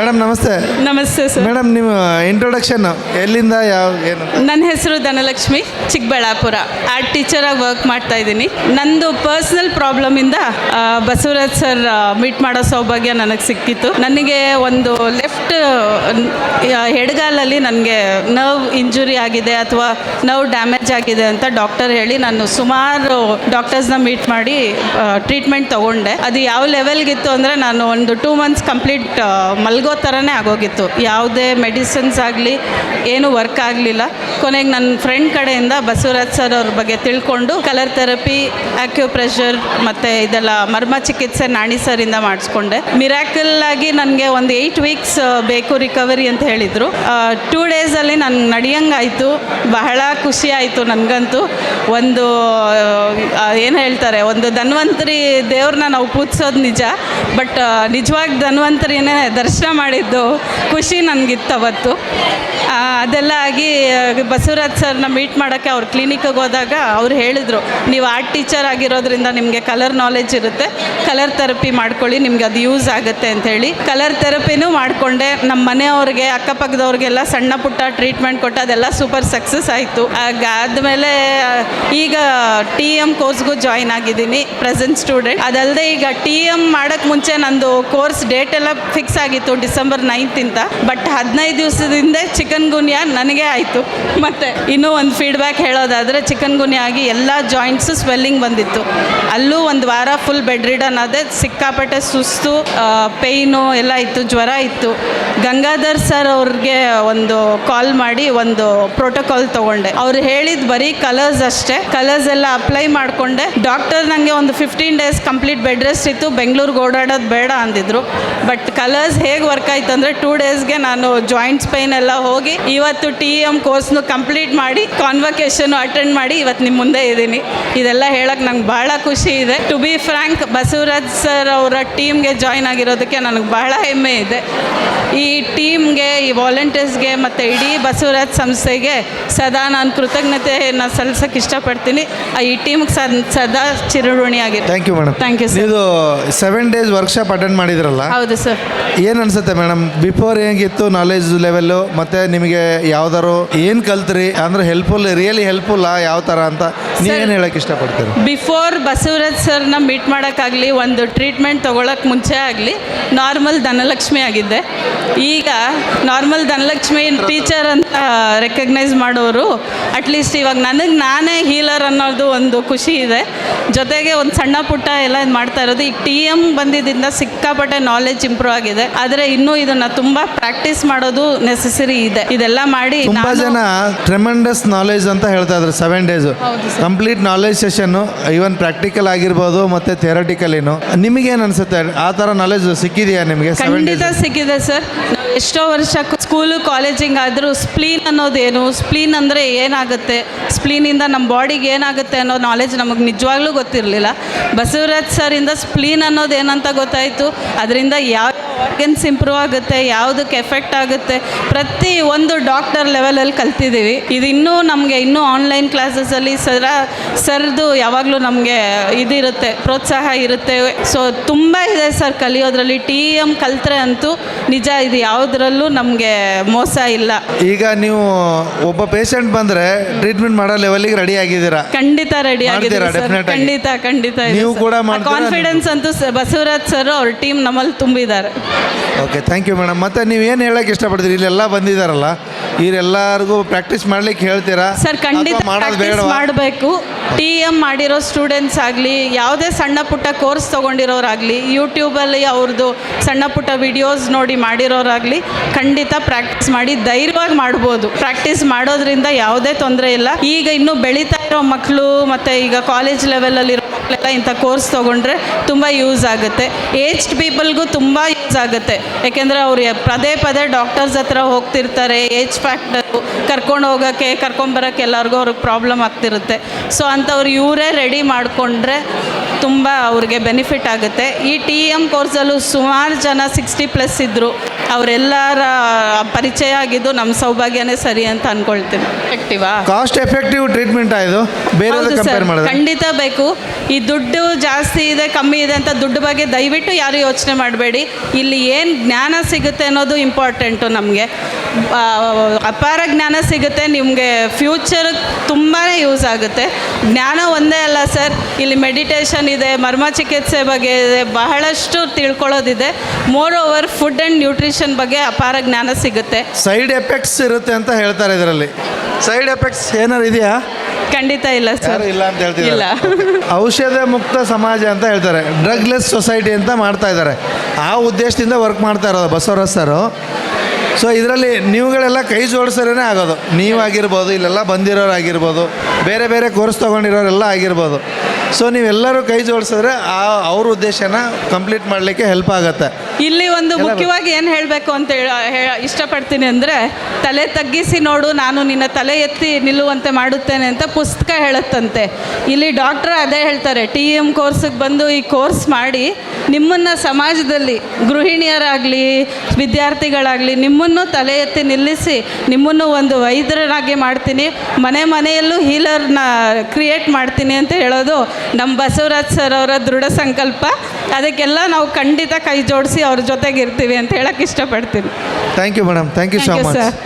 Madam ನಮಸ್ತೆ. ನಮಸ್ತೆ sir. Madam ನಿಮ್ಮ ಇಂಟ್ರೊಡಕ್ಷನ್ ಎಲ್ಲಿಂದ ಯಾವ ಏನು? ನನ್ನ ಹೆಸರು ಧನಲಕ್ಷ್ಮಿ ಚಿಕ್ಕಬಳ್ಳಾಪುರ. ಆರ್ಟ್ ಟೀಚರಾಗಿ ವರ್ಕ್ ಮಾಡ್ತಾ ಇದ್ದೀನಿ. ನಂದು ಪರ್ಸ್ನಲ್ ಪ್ರಾಬ್ಲಮಿಂದ ಬಸವರಾಜ್ ಸರ್ ಮೀಟ್ ಮಾಡೋ ಸೌಭಾಗ್ಯ ನನಗೆ ಸಿಕ್ಕಿತ್ತು. ನನಗೆ ಒಂದು ಲೆಫ್ಟ್ ಎಡಗಾಲಲ್ಲಿ ನನಗೆ ನರ್ವ್ ಇಂಜುರಿ ಆಗಿದೆ ಅಥವಾ ನರ್ವ್ ಡ್ಯಾಮೇಜ್ ಆಗಿದೆ ಅಂತ ಡಾಕ್ಟರ್ ಹೇಳಿ ನಾನು ಸುಮಾರು ಡಾಕ್ಟರ್ಸ್ನ ಮೀಟ್ ಮಾಡಿ ಟ್ರೀಟ್ಮೆಂಟ್ ತಗೊಂಡೆ. ಅದು ಯಾವ ಲೆವೆಲ್ಗಿತ್ತು ಅಂದರೆ ನಾನು ಒಂದು ಟೂ ಮಂತ್ಸ್ ಕಂಪ್ಲೀಟ್ ಮಲ್ಗೋ ಥರನೇ ಆಗೋಗಿತ್ತು. ಯಾವುದೇ ಮೆಡಿಸಿನ್ಸ್ ಆಗಲಿ, ಏನು ವರ್ಕ್ ಆಗಲಿಲ್ಲ. ಕೊನೆಗೆ ನನ್ನ ಫ್ರೆಂಡ್ ಕಡೆಯಿಂದ ಬಸವರಾಜ್ ಸರ್ ಅವ್ರ ಬಗ್ಗೆ ತಿಳ್ಕೊಂಡು ಕಲರ್ ಥೆರಪಿ ಆಕ್ಯುಪ್ರೆಷರ್ ಮತ್ತು ಇದೆಲ್ಲ ಮರ್ಮ ಚಿಕಿತ್ಸೆ ನಾಣಿ ಸರಿಂದ ಮಾಡಿಸ್ಕೊಂಡೆ. ಮಿರಾಕಲ್ ಆಗಿ ನನಗೆ ಒಂದು ಏಯ್ಟ್ ವೀಕ್ಸ್ ಬೇಕು ರಿಕವರಿ ಅಂತ ಹೇಳಿದರು. ಟೂ ಡೇಸಲ್ಲಿ ನಾನು ನಡೆಯಂಗಾಯಿತು. ಬಹಳ ಖುಷಿ ಆಯಿತು ನನಗಂತೂ. ಒಂದು ಏನು ಹೇಳ್ತಾರೆ, ಒಂದು ಧನ್ವಂತರಿ ದೇವ್ರನ್ನ ನಾವು ಪೂಜಿಸೋದು ನಿಜ. ಬಟ್ ನಿಜವಾಗಿ ಧನ್ವಂತರಿನೇ ದರ್ಶನ ಮಾಡಿದ್ದು. ಖುಷಿ ನನಗಿತ್ತು ಅವತ್ತು. ಅದೆಲ್ಲ ಆಗಿ ಬಸವರಾಜ್ ಸರ್ನ ಮೀಟ್ ಮಾಡೋಕ್ಕೆ ಅವ್ರ ಕ್ಲಿನಿಕ್ಗೆ ಹೋದಾಗ ಅವ್ರು ಹೇಳಿದರು, ನೀವು ಆರ್ಟ್ ಟೀಚರ್ ಆಗಿರೋದ್ರಿಂದ ನಿಮಗೆ ಕಲರ್ ನಾಲೆಜ್ ಇರುತ್ತೆ. ಕಲರ್ ಥೆರಪಿ ಮಾಡ್ಕೊಳ್ಳಿ, ನಿಮ್ಗೆ ಅದು ಯೂಸ್ ಆಗುತ್ತೆ ಅಂಥೇಳಿ ಕಲರ್ ಥೆರಪಿನೂ ಮಾಡಿಕೊಂಡೆ. ನಮ್ಮ ಮನೆಯವ್ರಿಗೆ, ಅಕ್ಕಪಕ್ಕದವ್ರಿಗೆಲ್ಲ ಸಣ್ಣ ಪುಟ್ಟ ಟ್ರೀಟ್ಮೆಂಟ್ ಕೊಟ್ಟು, ಅದೆಲ್ಲ ಸೂಪರ್ ಸಕ್ಸಸ್ ಆಯಿತು. ಆದಮೇಲೆ, ಈಗ ಟಿ ಎಂ ಕೋರ್ಸ್ಗೂ ಜಾಯಿನ್ ಆಗಿದ್ದೀನಿ ಪ್ರೆಸೆಂಟ್ ಸ್ಟೂಡೆಂಟ್ ಅದಲ್ಲದೆ ಈಗ ಟಿ ಎಂ ಮಾಡೋಕ್ಕೆ ಮುಂಚೆ ನಂದು ಕೋರ್ಸ್ ಡೇಟ್ ಎಲ್ಲ ಫಿಕ್ಸ್ ಆಗಿತ್ತು. ಡಿಸೆಂಬರ್ ನೈನ್ತಿಂತ ಬಟ್ ಹದಿನೈದು ದಿವಸದಿಂದ ಚಿಕನ್ ಗುನಿಯಾ ನನಗೆ ಆಯಿತು. ಮತ್ತು ಇನ್ನೂ ಒಂದು ಫೀಡ್ಬ್ಯಾಕ್ ಹೇಳೋದಾದರೆ ಚಿಕನ್ ಗುನ್ಯಾ ಆಗಿ ಎಲ್ಲ ಜಾಯಿಂಟ್ಸು ಸ್ವೆಲ್ಲಿಂಗ್ ಬಂದಿತ್ತು. ಅಲ್ಲೂ ಒಂದು ವಾರ ಫುಲ್ ಬೆಡ್ ರಿಡನ್ ಅದೇ ಸಿಕ್ಕಾಪಟ್ಟೆ ಸುಸ್ತು ಪೇಯ್ನು ಎಲ್ಲ ಇತ್ತು, ಜ್ವರ ಇತ್ತು. ಗಂಗಾಧರ್ ಸರ್ ಅವ್ರಿಗೆ ಒಂದು ಕಾಲ್ ಮಾಡಿ ಒಂದು ಪ್ರೋಟೋಕಾಲ್ ತೊಗೊಂಡೆ. ಅವ್ರು ಹೇಳಿದ ಬರೀ ಕಲರ್ಸ್ ಅಷ್ಟೇ. ಕಲರ್ಸ್ ಎಲ್ಲ ಅಪ್ಲೈ ಮಾಡಿಕೊಂಡೆ. ಡಾಕ್ಟರ್ ನನಗೆ ಒಂದು fifteen days complete bed rest ಇತ್ತು. ಬೆಂಗಳೂರಿಗೆ ಓಡಾಡೋದು ಬೇಡ ಅಂದಿದ್ರು. ಬಟ್ ಕಲರ್ಸ್ ಹೇಗೆ ವರ್ಕ್ ಆಯ್ತು ಅಂದರೆ ಟೂ ಡೇಸ್ಗೆ ನಾನು ಜಾಯಿಂಟ್ಸ್ ಪೈನ್ ಎಲ್ಲ ಹೋಗಿ ಇವತ್ತು ಟಿ ಎಂ ಕೋರ್ಸ್ನು ಕಂಪ್ಲೀಟ್ ಮಾಡಿ ಕಾನ್ವಕೇಶನ್ ಅಟೆಂಡ್ ಮಾಡಿ ಇವತ್ತು ನಿಮ್ಮ ಮುಂದೆ ಇದ್ದೀನಿ. ಇದೆಲ್ಲ ಹೇಳಕ್ಕೆ ನಂಗೆ ಭಾಳ ಖುಷಿ ಇದೆ. To be frank Basavaraj sir ಅವರ ಟೀಮ್ಗೆ ಜಾಯ್ನ್ ಆಗಿರೋದಕ್ಕೆ ನನಗೆ ಬಹಳ ಹೆಮ್ಮೆ ಇದೆ. ಈ ಟೀಮ್ಗೆ ಈ ವಾಲಂಟಿಯರ್ಸ್ಗೆ ಮತ್ತು ಇಡೀ ಬಸವರಾಜ್ ಸಂಸ್ಥೆಗೆ ಸದಾ ನಾನು ಕೃತಜ್ಞತೆಯನ್ನು ಸಲ್ಲಿಸೋಕೆ ಇಷ್ಟಪಡ್ತೀನಿ. ಆ ಈ ಟೀಮ್ಗೆ ಸದಾ ಚಿರಋಣಿಯಾಗಿದೆ thank you madam thank you sir ಇದು ಸೆವೆನ್ ಡೇಸ್ ವರ್ಕ್ಶಾಪ್ ಅಟೆಂಡ್ ಮಾಡಿದ್ರಲ್ಲ? ಹೌದು ಸರ್ ಏನು ಅನ್ಸುತ್ತೆ ಮೇಡಮ್. ಬಿಫೋರ್ ಹೇಗಿತ್ತು ನಾಲೆಜ್ ಲೆವೆಲ್ಲು ಮತ್ತು ನಿಮಗೆ ಯಾವ್ದಾರು ಏನು ಕಲ್ತ್ರಿ? ಅಂದ್ರೆ ಹೆಲ್ಪ್ಫುಲ್ ರಿಯಲಿ ಹೆಲ್ಪ್ಫುಲ್ ಯಾವ ಥರ ಅಂತ ನೀವೇನು ಹೇಳಕ್ಕೆ ಇಷ್ಟಪಡ್ತೀರಿ? ಬಿಫೋರ್ ಬಸವರಾಜ್ ಸರ್ನ ಮೀಟ್ ಮಾಡೋಕ್ಕಾಗಲಿ ಒಂದು ಟ್ರೀಟ್ಮೆಂಟ್ ತೊಗೊಳಕ್ಕೆ ಮುಂಚೆ ಆಗಲಿ ನಾರ್ಮಲ್ ಧನಲಕ್ಷ್ಮಿ ಆಗಿದ್ದೆ. ಈಗ ನಾರ್ಮಲ್ ಧನಲಕ್ಷ್ಮಿ ಟೀಚರ್ ಅಂತ ರೆಕಗ್ನೈಸ್ ಮಾಡೋರು ಅಟ್ಲೀಸ್ಟ್ ಇವಾಗ ನನಗೆ ನಾನೇ ಹೀಲರ್ ಅನ್ನೋದು ಒಂದು ಖುಷಿ ಇದೆ. ಜೊತೆಗೆ ಒಂದು ಸಣ್ಣ ಪುಟ್ಟ ಎಲ್ಲ ಮಾಡ್ತಾ ಇರೋದು. ಈಗ ಟಿ ಎಂ ಬಂದಿದ್ದಿಂದ ಸಿಕ್ಕಾಪಟ್ಟೆ ನಾಲೆಜ್ ಇಂಪ್ರೂವ್ ಆಗಿದೆ. ಆದರೆ ಇನ್ನೂ ಇದನ್ನ ತುಂಬಾ ಪ್ರಾಕ್ಟೀಸ್ ಮಾಡೋದು ನೆಸೆಸರಿ ಇದೆ. ಇದೆಲ್ಲ ಮಾಡಿ ತುಂಬಾ ನಾನು- ಜನ ಟ್ರೆಮೆಂಡಸ್ ನಾಲೆಜ್ ಅಂತ ಹೇಳ್ತಾ ಇದ್ರು seven days. Complete knowledge session even practical ಆಗಿರ್ಬೋದು ಮತ್ತು ಥಿಯರಟಿಕಲಿನು ನಿಮಗೇನು ಅನ್ಸುತ್ತೆ? ಆ ಥರ ನಾಲೆಜ್ ಸಿಕ್ಕಿದೆಯಾ ನಿಮಗೆ ಸೆವೆನ್ ಖಂಡಿತ ಡೇಸ್ ಸಿಕ್ಕಿದೆ ಸರ್ ನಾವು ಎಷ್ಟೋ ವರ್ಷ ಸ್ಕೂಲು ಕಾಲೇಜಿಂಗ್ ಆದರೂ ಸ್ಪ್ಲೀನ್ ಅನ್ನೋದೇನು ಸ್ಪ್ಲೀನ್ ಅಂದರೆ ಏನಾಗುತ್ತೆ? ಸ್ಪ್ಲೀನಿಂದ ನಮ್ಮ ಬಾಡಿಗೆ ಏನಾಗುತ್ತೆ ಅನ್ನೋ ನಾಲೆಜ್ ನಮಗೆ ನಿಜವಾಗ್ಲೂ ಗೊತ್ತಿರಲಿಲ್ಲ. ಬಸವರಾಜ್ ಸರಿಂದ ಸ್ಪ್ಲೀನ್ ಅನ್ನೋದು ಏನಂತ ಗೊತ್ತಾಯಿತು. ಅದರಿಂದ ಯಾವ ಆರ್ಗನ್ಸ್ ಇಂಪ್ರೂವ್ ಆಗುತ್ತೆ ಯಾವುದಕ್ಕೆ ಎಫೆಕ್ಟ್ ಆಗುತ್ತೆ, ಪ್ರತಿ ಒಂದು ಡಾಕ್ಟರ್ ಲೆವೆಲಲ್ಲಿ ಕಲ್ತಿದ್ದೀವಿ. ಇದು ಇನ್ನೂ ನಮಗೆ ಇನ್ನೂ ಆನ್ಲೈನ್ ಕ್ಲಾಸಸಲ್ಲಿ ಸರ, ಸರ್ದು ಯಾವಾಗಲೂ ನಮಗೆ ಇದಿರುತ್ತೆ, ಪ್ರೋತ್ಸಾಹ ಇರುತ್ತೆ. ಸೊ ತುಂಬ ಇದೆ ಸರ್ ಕಲಿಯೋದ್ರಲ್ಲಿ. ಟಿ ಎಂ ಕಲ್ತ್ರೆ ಅಂತೂ ನಿಜ ಇದು ಯಾವುದರಲ್ಲೂ ನಮಗೆ ಮೋಸ ಇಲ್ಲ. ಈಗ ನೀವು ಒಬ್ಬ ಪೇಷಂಟ್ ಬಂದ್ರೆ ಟ್ರೀಟ್ಮೆಂಟ್ ಮಾಡೋ ಲೆವೆಲಿಗೆ ರೆಡಿ ಆಗಿದ್ದೀರಾ? ಖಂಡಿತ ರೆಡಿ ಆಗಿದೆ ಮಾಡ್ತೀರಾ, ಸರ್. Definite ಆಗಿ. ಖಂಡಿತ ಖಂಡಿತ ನೀವು ಕೂಡ ಮಾಡ್ತೀರಾ? ಕಾನ್ಫಿಡೆನ್ಸ್ ಅಂತೂ ಸ- ಬಸವರಾಜ್ ಸರ್ ಅವ್ರ ಟೀಮ್ ನಮ್ಮಲ್ಲಿ ತುಂಬಿದ್ದಾರೆ. ಓಕೆ ಥ್ಯಾಂಕ್ ಯು ಮೇಡಮ್ ಮತ್ತೆ ನೀವು ಏನು ಹೇಳಕ್ಕೆ ಇಷ್ಟಪಡ್ತೀರಿ? ಇಲ್ಲೆಲ್ಲ ಬಂದಿದ್ದಾರಲ್ಲ. ಇವರೆಲ್ಲರಿಗೂ ಪ್ರಾಕ್ಟೀಸ್ ಮಾಡ್ಲಿಕ್ಕೆ ಹೇಳ್ತೀರಾ? ಸರ್ ಖಂಡಿತ ಅಥವಾ ಮಾಡೋದು ಪ್ರಾಕ್ಟೀಸ್ ಬೇಡವಾ? ಮಾಡಬೇಕು. ಟಿ ಎಂ ಮಾಡಿರೋ ಸ್ಟೂಡೆಂಟ್ಸ್ ಆಗಲಿ ಯಾವುದೇ ಸಣ್ಣ ಪುಟ್ಟ ಕೋರ್ಸ್ ತೊಗೊಂಡಿರೋರಾಗಲಿ ಯೂಟ್ಯೂಬಲ್ಲಿ ಅವ್ರದ್ದು ಸಣ್ಣ ಪುಟ್ಟ ವಿಡಿಯೋಸ್ ನೋಡಿ ಮಾಡಿರೋರಾಗಲಿ ಖಂಡಿತ ಪ್ರಾಕ್ಟೀಸ್ ಮಾಡಿ ಧೈರ್ಯವಾಗಿ ಮಾಡ್ಬೋದು. ಪ್ರಾಕ್ಟೀಸ್ ಮಾಡೋದ್ರಿಂದ ಯಾವುದೇ ತೊಂದರೆ ಇಲ್ಲ. ಈಗ ಇನ್ನೂ ಬೆಳೀತಾ ಇರೋ ಮಕ್ಕಳು ಮತ್ತು ಈಗ ಕಾಲೇಜ್ ಲೆವೆಲಲ್ಲಿರೋ ಮಕ್ಕಳೆಲ್ಲ ಇಂಥ ಕೋರ್ಸ್ ತೊಗೊಂಡ್ರೆ ತುಂಬ ಯೂಸ್ ಆಗುತ್ತೆ. ಏಜ್ಡ್ ಪೀಪಲ್ಗೂ ತುಂಬ ಯೂಸ್ ಆಗುತ್ತೆ. ಯಾಕೆಂದರೆ ಅವರು ಪದೇ ಪದೇ ಡಾಕ್ಟರ್ಸ್ ಹತ್ರ ಹೋಗ್ತಿರ್ತಾರೆ ಏಜ್ ಫ್ಯಾಕ್ಟರು ಕರ್ಕೊಂಡು ಹೋಗೋಕ್ಕೆ ಕರ್ಕೊಂಬರೋಕ್ಕೆ ಎಲ್ಲರಿಗೂ ಅವ್ರಿಗೆ ಪ್ರಾಬ್ಲಮ್ ಆಗ್ತಿರುತ್ತೆ. ಸೊ ಅಂಥವ್ರು ಇವರೇ ರೆಡಿ ಮಾಡಿಕೊಂಡ್ರೆ ತುಂಬ ಅವ್ರಿಗೆ ಬೆನಿಫಿಟ್ ಆಗುತ್ತೆ. ಈ ಟಿ ಎಂ ಕೋರ್ಸಲ್ಲೂ ಸುಮಾರು ಜನ ಸಿಕ್ಸ್ಟಿ ಪ್ಲಸ್ ಇದ್ದರು ಅವರೆಲ್ಲರ ಪರಿಚಯ ಆಗಿದ್ದು ನಮ್ಮ ಸೌಭಾಗ್ಯನೇ ಸರಿ ಅಂತ ಅಂದ್ಕೊಳ್ತೀನಿ ಎಫೆಕ್ಟಿವಾ ಕಾಸ್ಟ್ ಎಫೆಕ್ಟಿವ್ ಟ್ರೀಟ್ಮೆಂಟ್ ಆಯಿತು ಬೇರೆ ಖಂಡಿತ ಬೇಕು. ಈ ದುಡ್ಡು ಜಾಸ್ತಿ ಇದೆ ಕಮ್ಮಿ ಇದೆ ಅಂತ ದುಡ್ಡು ಬಗ್ಗೆ ದಯವಿಟ್ಟು ಯಾರು ಯೋಚನೆ ಮಾಡಬೇಡಿ. ಇಲ್ಲಿ ಏನು ಜ್ಞಾನ ಸಿಗುತ್ತೆ ಅನ್ನೋದು ಇಂಪಾರ್ಟೆಂಟು ನಮಗೆ. ಅಪಾರ ಜ್ಞಾನ ಸಿಗುತ್ತೆ ನಿಮಗೆ ಫ್ಯೂಚರ್ ತುಂಬಾ ಯೂಸ್ ಆಗುತ್ತೆ. ಜ್ಞಾನ ಒಂದೇ ಅಲ್ಲ ಸರ್ ಇಲ್ಲಿ ಮೆಡಿಟೇಷನ್ ಇದೆ ಮರ್ಮ ಚಿಕಿತ್ಸೆ ಬಗ್ಗೆ ಇದೆ ಬಹಳಷ್ಟು ತಿಳ್ಕೊಳ್ಳೋದಿದೆ. Moreover food and nutrition ಬಗ್ಗೆ ಅಪಾರ ಜ್ಞಾನ ಸಿಗುತ್ತೆ. ಸೈಡ್ ಎಫೆಕ್ಟ್ಸ್ ಇರುತ್ತೆ ಅಂತ ಹೇಳ್ತಾರೆ ಇದರಲ್ಲಿ. ಸೈಡ್ ಎಫೆಕ್ಟ್ಸ್ ಏನಾರು ಇದೆಯಾ? ಖಂಡಿತ ಇಲ್ಲ ಸರ್. ಇಲ್ಲ ಅಂತ ಇಲ್ಲ. ಔಷಧ ಮುಕ್ತ ಸಮಾಜ ಅಂತ ಹೇಳ್ತಾರೆ. ಡ್ರಗ್ಲೆಸ್ ಸೊಸೈಟಿ ಅಂತ ಮಾಡ್ತಾ ಇದ್ದಾರೆ. ಆ ಉದ್ದೇಶದಿಂದ ವರ್ಕ್ ಮಾಡ್ತಾ ಇರೋದು ಬಸವರಾಜ್ ಸರು ಸೊ ಇದರಲ್ಲಿ ನೀವುಗಳೆಲ್ಲ ಕೈ ಜೋಡಿಸೋರೇ ಆಗೋದು. ನೀವಾಗಿರ್ಬೋದು ಇಲ್ಲೆಲ್ಲ ಬಂದಿರೋರಾಗಿರ್ಬೋದು ಬೇರೆ ಬೇರೆ ಕೋರ್ಸ್ ತೊಗೊಂಡಿರೋರೆಲ್ಲ ಆಗಿರ್ಬೋದು. ಸೊ ನೀವೆಲ್ಲರೂ ಕೈ ಜೋಡಿಸಿದ್ರೆ ಆ ಅವ್ರ ಉದ್ದೇಶನ ಕಂಪ್ಲೀಟ್ ಮಾಡಲಿಕ್ಕೆ ಹೆಲ್ಪ್ ಆಗುತ್ತೆ. ಇಲ್ಲಿ ಒಂದು ಮುಖ್ಯವಾಗಿ ಏನು ಹೇಳಬೇಕು ಅಂತ ಇಷ್ಟಪಡ್ತೀನಿ ಅಂದರೆ ತಲೆ ತಗ್ಗಿಸಿ ನೋಡು ನಾನು ನಿನ್ನ ತಲೆ ಎತ್ತಿ ನಿಲ್ಲುವಂತೆ ಮಾಡುತ್ತೇನೆ ಅಂತ ಪುಸ್ತಕ ಹೇಳುತ್ತಂತೆ. ಇಲ್ಲಿ ಡಾಕ್ಟ್ರ್ ಅದೇ ಹೇಳ್ತಾರೆ ಟಿ ಎಂ ಕೋರ್ಸಿಗೆ ಬಂದು ಈ ಕೋರ್ಸ್ ಮಾಡಿ ನಿಮ್ಮನ್ನು ಸಮಾಜದಲ್ಲಿ ಗೃಹಿಣಿಯರಾಗಲಿ ವಿದ್ಯಾರ್ಥಿಗಳಾಗಲಿ ನಿಮ್ಮನ್ನು ತಲೆ ಎತ್ತಿ ನಿಲ್ಲಿಸಿ ನಿಮ್ಮನ್ನು ಒಂದು ವೈದ್ಯರಾಗಿ ಮಾಡ್ತೀನಿ ಮನೆ ಮನೆಯಲ್ಲೂ ಹೀಲರ್ನ ಕ್ರಿಯೇಟ್ ಮಾಡ್ತೀನಿ ಅಂತ ಹೇಳೋದು ನಮ್ಮ ಬಸವರಾಜ್ ಸರ್ ಅವರ ದೃಢ ಸಂಕಲ್ಪ. ಅದಕ್ಕೆಲ್ಲ ನಾವು ಖಂಡಿತ ಕೈ ಜೋಡಿಸಿ ಅವ್ರ ಜೊತೆಗೆ ಇರ್ತೀವಿ ಅಂತ ಹೇಳಕ್ಕೆ ಇಷ್ಟಪಡ್ತೀನಿ. Thank you madam thank you so